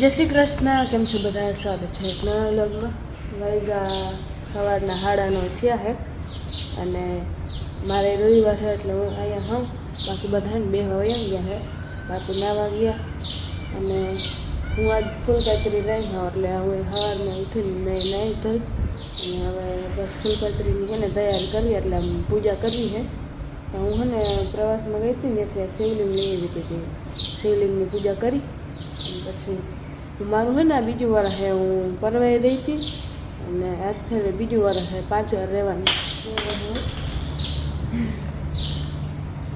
જય શ્રી કૃષ્ણ. કેમ છો બધા? સ્વાગત છે એક નવા વ્લોગમાં. વૈગા સવારના હાડાનો થયા છે અને મારે રવિવાર છે એટલે હું અહીંયા હોઉં. બાકી બધાને બે હવે ગયા છે બાકી નાવા ગયા અને હું આજ ફૂલ કાતરી રહી હોઉં એટલે હું સવારમાં ઉઠીને નાહી ધોઈ. અને હવે બસ ફૂલ કાતરીની છે ને તૈયારી કરી એટલે પૂજા કરવી છે. હું છે ને પ્રવાસમાં ગઈ હતી ને ત્યાં શિવલિંગ લઈ આવી હતી શિવલિંગની પૂજા કરી. પછી મારું છે ને બીજું વાર હે, હું પરવાઈ રહી હતી અને આજ છે બીજું વાર હે વાર રહેવાનું.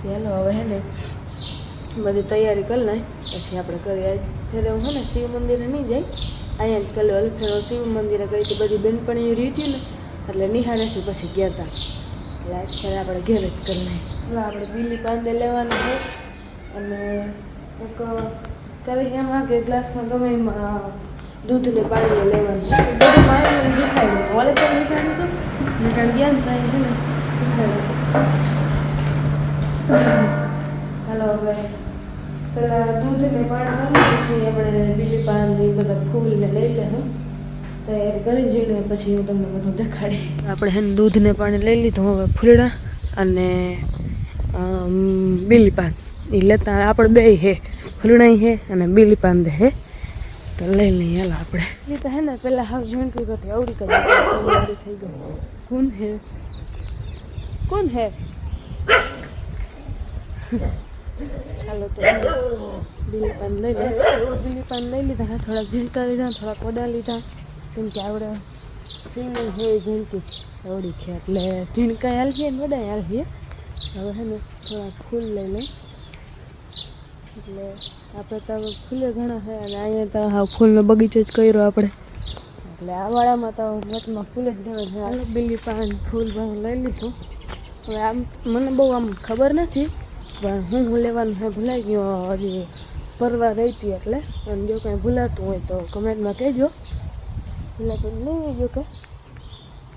ચાલો, હવે છે ને બધી તૈયારી કરી નાખ પછી આપણે કરીએ ફેરે હું છે ને શિવ મંદિરે નહીં જાય. અહીંયા જ કરી ઓલી શિવ મંદિરે ગઈ હતી, બધી બેનપણીઓ રહી હતી ને, એટલે નિહાળેથી પછી ગયા હતા એટલે ફેર આપણે ઘેર જ કરી નાખી એટલે આપણે બીલી પાંદે લેવાના છે અને એક કરી એમાં કે ગ્લાસમાં ગમે દૂધ ને પાણી લેવાનું. બધું પાણી દેખાય પણ ગયા ને ત્યાં છે હાલો હવે, પેલા દૂધ ને પાણી નાખી પછી આપણે બીલી ને બધા ફૂલ ને લઈ તૈયાર કરી જઈને પછી હું તમને બધું દેખાડી આપણે હે દૂધ પાણી લઈ લીધું, હવે ફૂલડા અને બીલી એ લેતા આપણે બે હે. ફૂલણાઈ હે અને બીલી પાંદે હે. તો લઈ લઈએ હાલો આપણે. એ તો હે ને પેલા હાવ ઝીણકી કરતી આવડી કરી થઈ ગઈ. કોણ હે? કોણ હે? હાલો તો બીલી પાન લઈ લે. બીલી પાન લઈ લીધા થોડાક ઝીણકા લીધા થોડાક ઓડા લીધા. કેમ કે આવડે સિંગલ હે ઝીણકી. આવડી છે એટલે ઝીણકા હાલવીએ ને વડાય હાલવીએ હવે હે ને થોડાક ફૂલ લઈ લઈ એટલે આપણે તો ફૂલે ઘણા છે અને અહીંયા તો હા ફૂલનો બગીચો જ કર્યો આપણે. એટલે આ વાળામાં તો વચમાં ફૂલ જ ઘણા છે. બીલી પાન ફૂલ પણ લઈ લીધું. હવે આમ મને બહુ આમ ખબર નથી, પણ હું હું લેવાનું છે ભૂલાઈ ગયો. હજી પરવા રહી હતી એટલે. અને જો કાંઈ ભૂલાતું હોય તો કમેન્ટમાં કહેજો. ભૂલાતું નહીં હોય કે.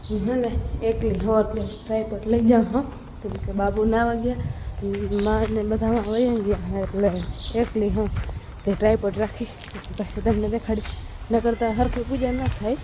હું ને એકલી હો, એટલે ટ્રાયપોટ લઈ જાઉં, હા. કેમ કે બાબુ નાવા ગયા. માં ને બધામાં વહી ગયા એટલે એકલી, હા. તે ટ્રાયપોટ રાખી, પછી તમને દેખાડી ન કરતાં હરખી પૂજા ના થાય.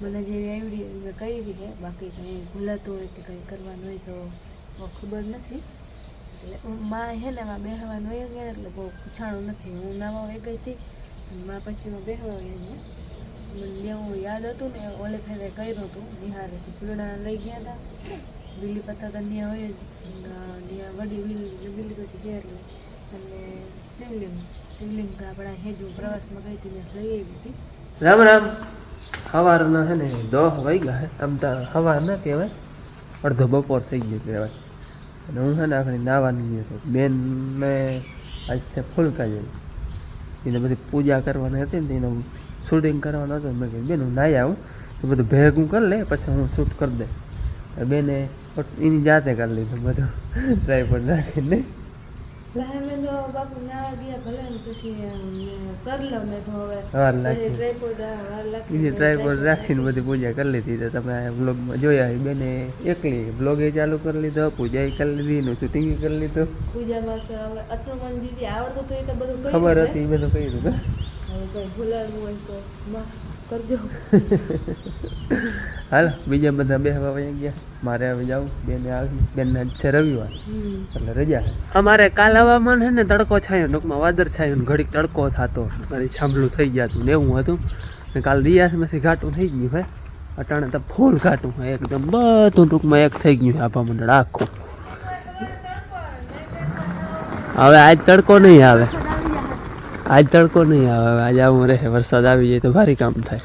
મને જેવી આવડી મેં કરી છે બાકી કંઈ ભૂલાતું હોય કે કંઈ કરવાનું હોય તો ખબર નથી. એટલે માં હે ને, માં બેહવાનું હોય ગયા એટલે બહુ પૂછાણું નથી. હું નાવા હોય ગઈ હતી માં પછી હું બેહવા હોય ગયા મને જેવું યાદ હતું ને, ઓલે ફેરે કર્યું હતું નિહારેથી ફૂલડા લઈ ગયા હતા બીલી પત્તા તો ત્યાં હોય ત્યાં વડી બીલી બીલી પત્તી ગયા એટલે અને શિવલિંગ શિવલિંગ આપણા હેજુ પ્રવાસમાં ગઈ હતી મેં લઈ આવી હતી. રામ રામ. સવારના છે ને દસ વાગ્યા છે. આમ તો સવાર ના કહેવાય, અડધો બપોર થઈ ગયો કહેવાય. અને હું છે ને આખરી નાવાની ગયો હતો. બેન મેં આજથી ફૂલકા કાઢી એને બધી પૂજા કરવાની હતી ને એનું શૂટિંગ કરવાનું હતું મેં કહ્યું બેન હું નાહી આવું. તો બધું ભેગું કરી લે, પછી હું શૂટ કરી દે બેને એની જાતે કરી લીધું બધું. ડ્રાઈવર રાખીને લાય તો બાપુ નાવા ગયા ભલે પછી કરી લઉં મેં તો હવે વાર પછી ટ્રાયપોડ વાર લાગી એ ટ્રાયપોડ રાખીને બધી પૂજા કરી લીધી તો તમે બ્લોગમાં જોયા એ બેને એકલી બ્લોગે ચાલુ કરી લીધો પૂજા કરી લીધી એનું શૂટિંગ કરી લીધું. પૂજામાં દીદી આવડતું તો એ તો બધું ખબર હતી એ બધું કહી હાલ બીજા બધા બે હવા વયા ગયા. મારે હવે જાવું. બેને આવી બેનને છે રવિવાર. એટલે રજા અમારે કાલ હવામાન છે ને તડકો છાયો. ટૂંકમાં વાદળ છાયો ને ઘડીક તડકો થતો. મારી છાંભલું થઈ જતું ને એવું હતું. ને કાલ રિયાસમાંથી ઘાટું થઈ ગયું હે. અટાણે તો ફૂલ ઘાટું હોય એકદમ બધું ટૂંકમાં એક થઈ ગયું આભા મંડળ આખું. હવે આજ તડકો નહીં આવે. આજ તડકો નહીં આવે હવે આજ આવું રહે વરસાદ આવી જાય તો ભારી કામ થાય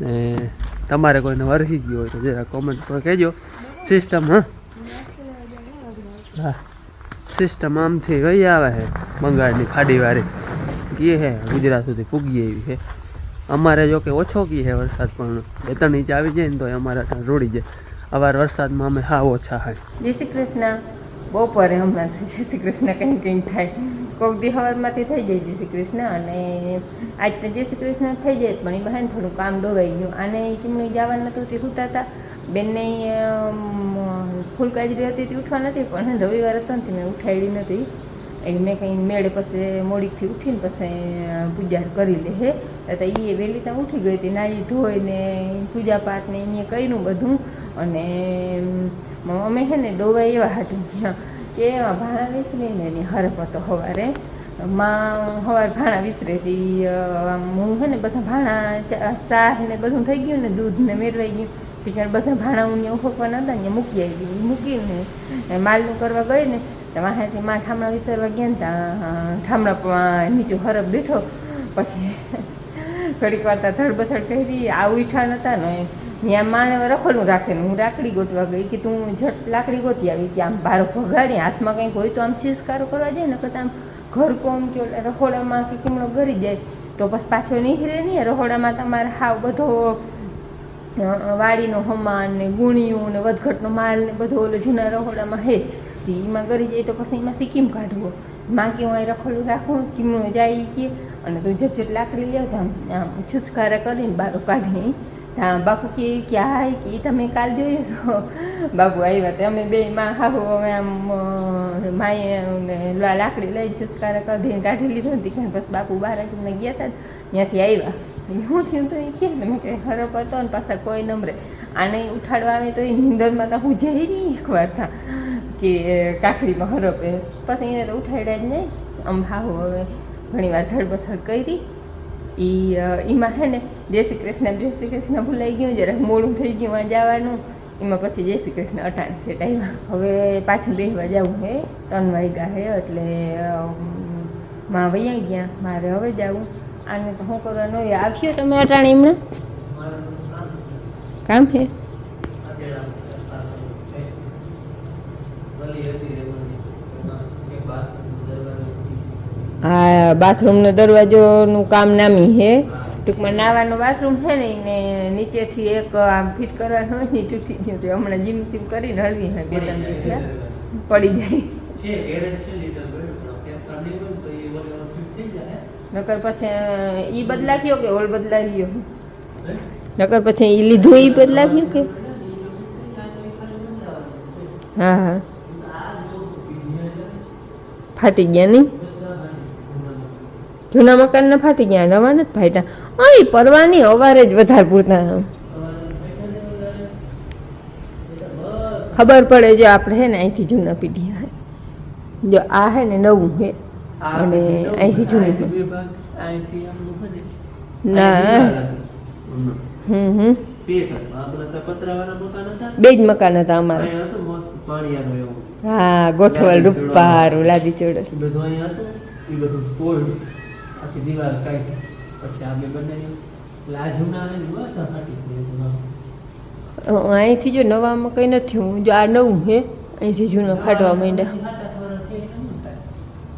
ને તમારે કોઈને વરસી ગયું હોય તો જરા કોમેન્ટ પર કહેજો સિસ્ટમ હા હા સિસ્ટમ આમથી ગઈ આવે છે બંગાળની ખાડીવાળી. કીએ હે, ગુજરાત સુધી પૂગી એવી છે અમારે જો કે ઓછો કી છે વરસાદ પણ. બે ત્રણ ઇંચ આવી જાય ને તો અમારા ત્યાં રોડી જાય. અવાર વરસાદમાં અમે હા ઓછા હોય. જય શ્રી કૃષ્ણ. બપોરે હમણાં થઈ જય શ્રી કૃષ્ણ કંઈક કંઈક થાય. કોક દી હવારમાંથી થઈ જાય જય શ્રી કૃષ્ણ અને આજ તો જય શ્રી કૃષ્ણ થઈ જાય પણ એ બહાને થોડું કામ દોવાઈ ગયું. અને કેમનું જવાનું નહોતું તે સૂતા હતા બેનને ફૂલ કાજરી હતી, તે ઉઠવા નથી પણ રવિવાર હતો ને મેં ઉઠાડી નથી એ મેં કંઈ મેળે પછી મોડીકથી ઉઠીને પછી પૂજા કરી લે હે. તો એ વહેલી ત્યાં ઉઠી ગઈ હતી નાહી ધોઈને પૂજા પાઠ ને એને કર્યું બધું. અને, અમે છે ને ડોવા એવા હાટું ગયા કે એમાં ભાણા વિસરી ને એની હરફ હતો સવારે માં સવારે ભાણા વિસરે હતી હું છે ને બધા ભાણા શાહ ને બધું થઈ ગયું ને દૂધ ને મેળવાઈ ગયું. પછી બધા ભાણા હું ત્યાં ઉફકવાના હતા ને મૂકી આવી ગયું મૂકીને માલનું કરવા ગઈ ને વાહેથી માં ઠામડા વિસરવા ગયા ને ત્યાં ઠામડા નીચું હરફ બેઠો. પછી ઘડીક વાર ધડબથડ કરી, આ ઉઠા નતા ને ત્યાં માને રખોડું રાખેલું. હું લાકડી ગોતવા ગઈ કે તું ઝટ લાકડી ગોતી આવી કે આમ બાર ભગાડી, હાથમાં કંઈક હોય તો આમ ચીસકારો કરવા જાય ને કે આમ ઘર કોમ કે રહોડામાં કે કીમણો ગરી જાય. તો પછી પાછો નીકળે નહીં રહોડામાં તમારે હાવ બધો વાડીનો હમાન ને ગુણિયું ને વધઘટનો માલ ને બધો ઓલો જૂના રહોડામાં હે. એમાં ગરી જાય તો પછી એમાંથી કેમ કાઢવો? માં હું અહીં રખોડું રાખું, કીમણું જાય કે, અને તું જટ લાકડી લ્યો આમ છુચકારા કરીને બારો કાઢી. બાપુ કે કે ઈ તમે કાલ જોયો છો બાપુ આવ્યા તે અમે બે માં હાહુ, અમે આમ માએ લાકડી લઈ છુચકારા કાઢીને કાઢી લીધો હતી કે બસ બાપુ બહાર આવીને ગયા હતા ત્યાંથી આવ્યા હું થયું તો એ કે મેં કે હરો કરતો ને પાછા કોઈ નંબરે. આને ઉઠાડવા આવે તો એ નિંદરમાં તો હું જઈ નહીં એકવાર થા કે કાકડીમાં હરપે પછી એને તો ઉઠાડ્યા જ નહીં. આમ હાહુ, હવે ઘણી વાર ધડબથડ કરી. એ એમાં છે ને જય શ્રી કૃષ્ણ, જય શ્રી કૃષ્ણ ભૂલાઈ ગયું, જરાક મોડું થઈ ગયું આ જવાનું. એમાં પછી જય શ્રી કૃષ્ણ અટાણ સેટ આવ્યા હવે પાછું બેસવા જવું હે, ત્રણ વાગ્યા હે એટલે માં વૈયા ગયા, મારે હવે જવું. આને તો શું કરવાનું હોય આવ્યો તમે અટાણ એમને કામ છે? આ બાથરૂમનો દરવાજોનું કામ નામી છે ટૂંકમાં નાવાનું બાથરૂમ છે ને એને નીચેથી એક આમ ફિટ કરવાનું હોય ને તૂટી ગયું તો હમણાં જીમ તીમ કરીને હળવી હોય બે ત્રણ દિવસ પડી જાય. નકર પછી ઈ બદલાવ્યો કે ઓલ બદલાવ્યો? નકર પછી ઈ લીધું ઈ બદલાવ્યું કે? હા હા. ફાટી ગયા નહીં? જૂના મકાનના ફાટી ગયા નવા નથી ફાટ્યા. અહીં પરવાની અવારે જ વધારે પૂરતા ખબર પડે જો આપણે હે ને અહીંથી જૂના પીઢી હે. જો આ હે ને નવું હે. અને અહીંથી જૂનું હે. ના હમ હમ. બે જ મકાન હતા અમારા. હા ગોઠવલ રૂપારું લાદી ચોડ બધું અહીંયા હતું એ બધું તોડ્યું આખી દિવાલ કાઢી. પછી આપણે બનાવ્યું. એટલે આ જૂના આવે ને બસ ફાટી અહીંથી જો નવામાં કંઈ નથી હું જો આ નવું હે અહીંથી જૂનો ફાટવા માંડ્યા.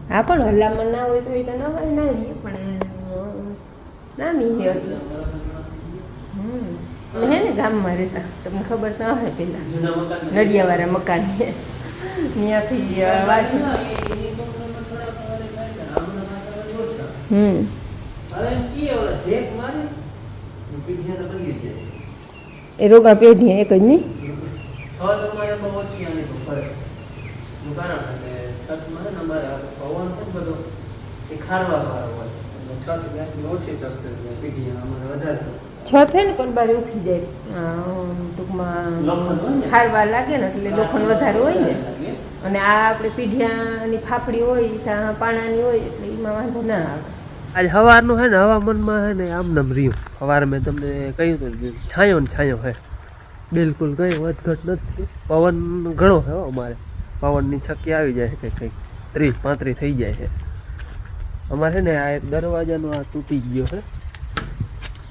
હા પણ હલ્લામાં ના હોય તો એ તો નવા ના રહીએ પણ નામી હે. હમ. હે ને ગામમાં રહેતા. તમને ખબર તો હોય મકાન. નડિયાવાળા મકાન ત્યાંથી અ, બાજુ હમ. હવે ઓલા જેક મારે એ રોગા પેઢી એક જ નહીં. છ પ્રમાણે બહુ ઓછી આની તો ફરક. નું કારણ એટલે છતમાં છે અમારે પવન છે બધો એ ખારવા વાળો હોય. એટલે છત વ્યાસની ઓછી શકશે એટલે પીઠિયા અમારે વધારે શકશે. છ થાય ને પણ બારે ઉખી જાય. ટૂંકમાં ખારવા લાગે ને એટલે લોખંડ વધારે હોય ને. અને આ આપણે પીઢિયાની ફાફડી હોય ત્યાં પાણાની હોય એટલે એમાં વાંધો ના આવે. આજ સવારનું છે ને હવામાનમાં હે ને, આમ નામ રહ્યું. સવારે મેં તમને કહ્યું હતું કે છાંયો ને છાંયો છે બિલકુલ કંઈ વધઘટ નથી. પવન ઘણો હો અમારે. પવનની છકી આવી જાય છે કંઈક ત્રીસ, પાંત્રીસ થઈ જાય છે. અમારે ને આ એક દરવાજાનો આ તૂટી ગયો હે.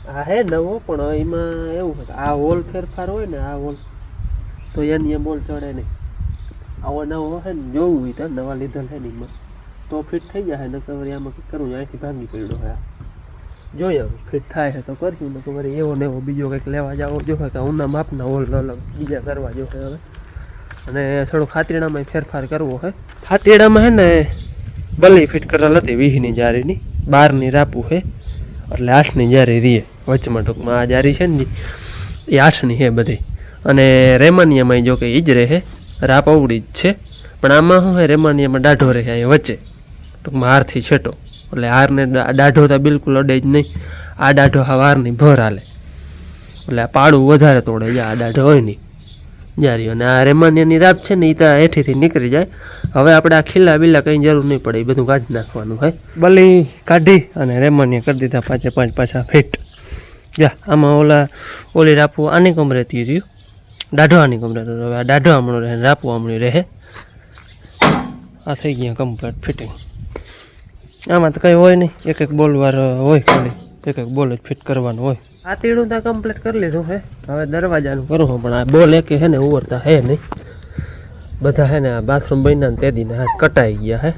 આ હે નવો, પણ એમાં એવું છે આ હોલ ફેરફાર હોય ને, આ હોલ, તો એની બોલ ચડે નહીં. આવો નવો હે ને, જોવું હોય તો નવા લીધો હે ને એમાં. તો ફિટ થઈ જાય ને વળી આમાં કંઈક કરવું અહીંથી ભાંગી પડ્યો હોય જોઈએ હવે ફિટ થાય છે તો કરશું ને વળી એવો ને એવો બીજો કંઈક લેવા જાવો જોઈએ કે ઉના માપના હોલ અલગ બીજા કરવા જોઈએ હવે. અને થોડું ખાતરીડામાં ફેરફાર કરવો છે ખાતરીડામાં હે ને બલી ફિટ કરેલ હતી વીસની જારીની બારની રાપું છે એટલે આઠની જારી રીએ વચમાં ટૂંકમાં. આ જારી છે ને એ આઠની છે બધી. અને રેમાનિયામાં જો કે એ જ રહે રાપ અવડી જ છે. પણ આમાં શું છે રેમાનિયામાં દાઢો રહે એ વચ્ચે. ટૂંકમાં હારથી છેટો. એટલે હારને દાઢો તો બિલકુલ અડે જ નહીં. આ દાઢો હા હારની ભર હાલે. એટલે આ પાડું વધારે તોડે છે આ દાઢો હોય નહીં જારી અને આ રેમાન્યની રાપ છે ને એ તો હેઠીથી નીકળી જાય. હવે આપણે આ ખીલા બીલા કંઈ જરૂર નહીં પડે એ બધું કાઢી નાખવાનું હોય બલી કાઢી અને રેમાન્ય કરી દીધા પાંચે પાંચ પાછા ફિટ. જા, આમાં ઓલા, ઓલી રાપવું આની કમરેથી રહ્યું દાઢો આની કમરે હવે આ દાઢો હમણું રહે રાપવું હમણું રહે. આ થઈ ગયા કમ્પ્લીટ ફિટિંગ આમાં તો કંઈ હોય નહીં. એક એક બોલ વાર હોય ખાલી. એક એક બોલ જ ફિટ કરવાનું હોય. આ તીડું તો કમ્પ્લીટ કરી લીધું હે. હવે દરવાજાનું કરું હું, પણ આ બોલ એકે હે ને ઉવરતા હે નહીં. બધા હે ને આ બાથરૂમ બન્યા તે દીને હાથ કટાઈ ગયા હે.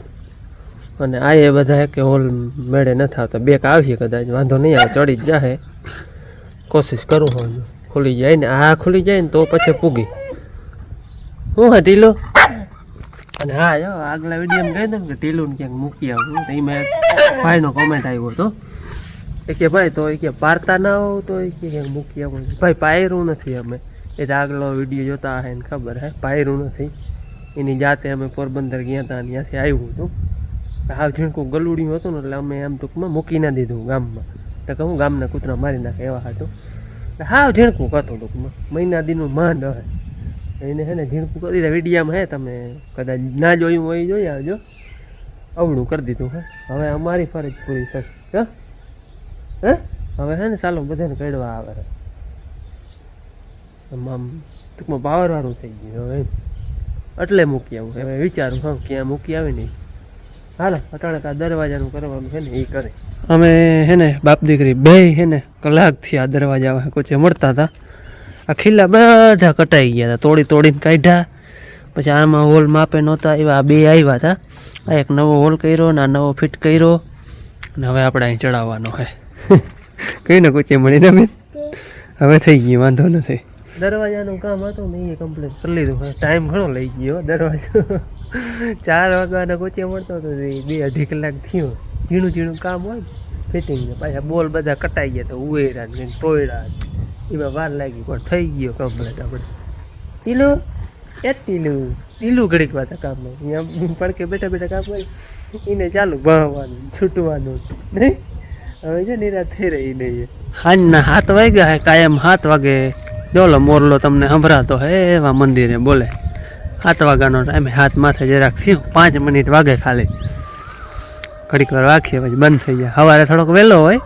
અને આ એ બધા કે હોલ મેળે નથી આવતા બેક આવશે કદાચ, વાંધો નહીં આવે ચડી જ જાહે. કોશિશ કરું હું ખુલી જાય ને, આ ખુલી જાય ને તો પછી પૂગી. હું હા, ઢીલો? અને હા, જો, આગલા વીડિયો કહી દઉં કે ને ક્યાંક મૂકી આવું. તો મેં ભાઈનો કોમેન્ટ આવ્યો હતો. એ કે, ભાઈ, તો એ કે પારતા ના હો તો એ કે મૂકી આવું. ભાઈ, પાયરું નથી અમે. એ તો આગલો વીડિયો જોતા હે ને ખબર હે, પાયરું નથી. એની જાતે અમે પોરબંદર ગયા હતા ત્યાંથી આવ્યું હતું. હાવ ઝીણકું ગલુડિયું હતું ને, એટલે અમે એમ ટૂંકમાં મૂકી ના દીધું ગામમાં. તો કહું, ગામના કૂતરા મારી નાખે એવા હતું હાવ ઝીણકું હતું ટૂંકમાં. મહિના દીનું માંડ હે. એને હે ને ઝીણકું કરી દીધા. વિડીયામાં હે તમે કદાચ ના જોયું હોય જોઈ આવજો. અવળું કરી દીધું હે. હવે અમારી ફરજ પૂરી થશે. હે? હવે હે ને ચાલો બધાને કડવા આવે. આમ ટૂંકમાં પાવરવાળું થઈ ગયું હવે. એટલે મૂકી આવું. હવે વિચારું હા ક્યાં મૂકી આવે નહીં હાલો, અટાણે આ દરવાજાનું કરવાનું છે ને એ કરે. અમે હે ને બાપ દીકરી બે હે ને કલાકથી આ દરવાજા કોચે મળતા હતા. આ ખીલા બધા કટાઈ ગયા હતા. તોડી તોડીને કાઢ્યા. પછી આમાં હોલ માપે નહોતા, એવા બે આવ્યા હતા. આ એક નવો હોલ કર્યો ને આ નવો ફિટ કર્યો. ને હવે આપણે અહીં ચડાવવાનો હે કઈ ને કોચે મળીને બેન હવે થઈ ગયું, વાંધો નથી. દરવાજાનું કામ હતું ને એ કમ્પ્લીટ કરી લીધું. ટાઈમ ઘણો લઈ ગયો દરવાજો. ચાર વાગ્યાનો કોચે મળતો હતો બે અઢી કલાક થયો. ઝીણું ઝીણું કામ હોય ફિટિંગ પાછા બોલ બધા કટાઈ ગયા તો ઉવેરા ને ને. એમાં વાર લાગી, પણ થઈ ગયો કમ્પ્લેટ આપણે. ટીલું, એ ટીલું ટીલું ઘડીક વાત કામ અહીંયા પડકે બેઠા બેઠા કામ કરે એને ચાલુ ભણવાનું, છૂટવાનું નહીં હવે છે નિરાશ થઈ રહી નહીં હાજના હાથ વાગ્યા હે, કાયમ હાથ વાગે. ડોલો મોરલો તમને સંભળાતો હે, એવા મંદિરે બોલે. સાત વાગ્યાનો ટાઈમ હાથ માથે જરાક થયું પાંચ મિનિટ વાગે ખાલી. ઘડીક વાર રાખીએ પછી બંધ થઈ જાય. સવારે થોડોક વહેલો હોય,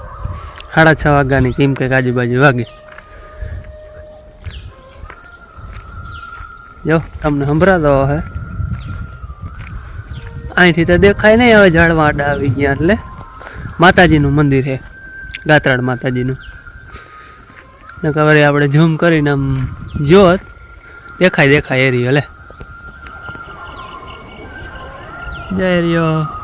સાડા છ વાગ્યાની કેમ કંઈક આજુબાજુ વાગે. જો, તમને સંભળાતો હે. અહીંથી તો દેખાય નહીં હવે ઝાડવાડા આવી ગયા એટલે. માતાજીનું મંદિર છે ગાત્રાળ માતાજીનું. ને ખબર આપણે ઝૂમ કરીને આમ જોત, દેખાય દેખાય એરિયો એટલે જય રહ્યો